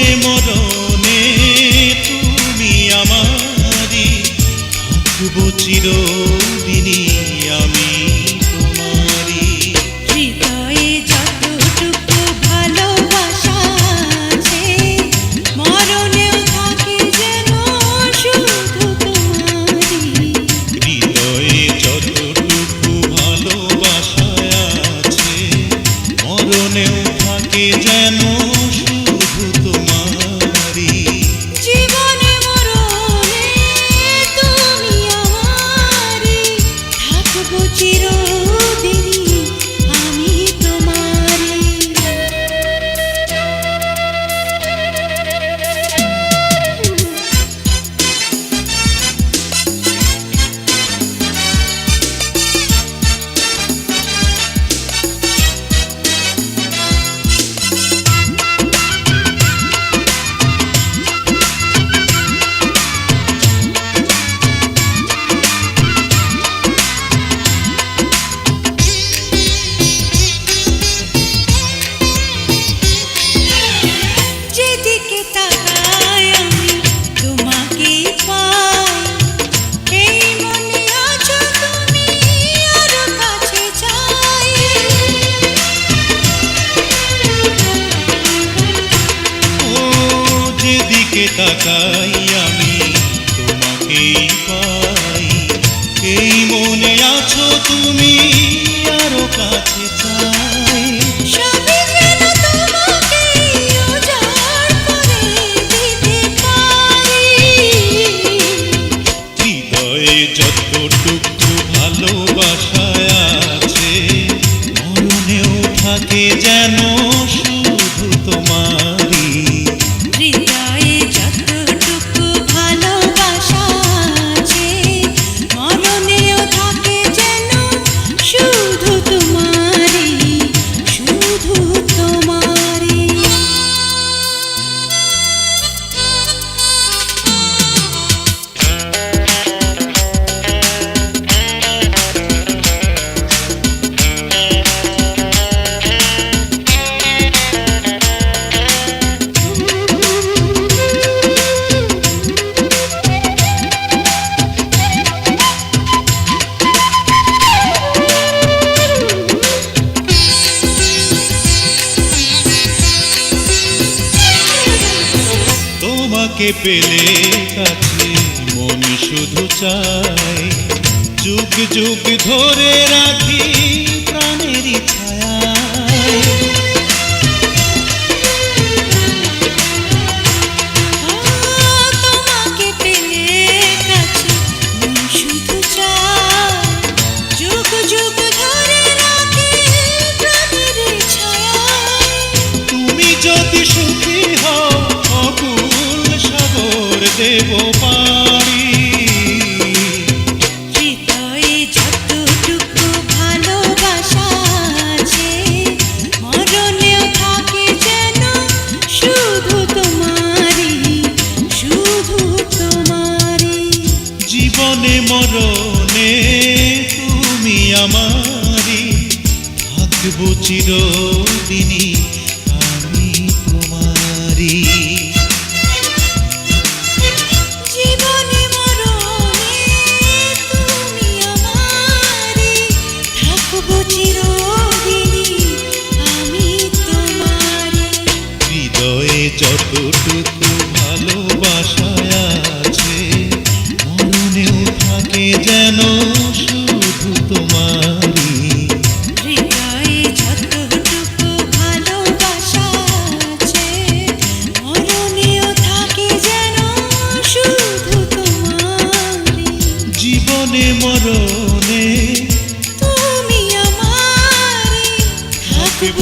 জীবনে মরণে তুমি আমারি থাকব চিরদিনই আমি তোমারি হৃদয়ে যতটুকু ভালোবাসা আছে মরণেও থাকে যেন শুধু হৃদয়ে যতটুকু ভালোবাসা আছে মরণেও থাকে যেন তাকাই আমি তোমাকেই পাই। এই মনে আছো তুমি আরও কাছে চাই। তোমাকে হৃদয়ে যতটুকু ভালোবাসা আছে মরণেও থাকে যেন তোমাকে পেলে কাছে মন শুধু চাই। যুগ যুগ ধরে দেব পারি। হৃদয়ে যতটুকু ভালোবাসা আছে মরণেও থাকে যেন শুধু তোমারই শুধু তোমারই। জীবনে মরণে তুমি আমারি থাকব চিরদিনই হৃদয়ে যতটুকু ভালোবাসায় আছে মনেও থাকে যেন শুধু তোমারই। হৃদয়ে যতটুকু ভালোবাসা যেন শুধু জীবনে থাকব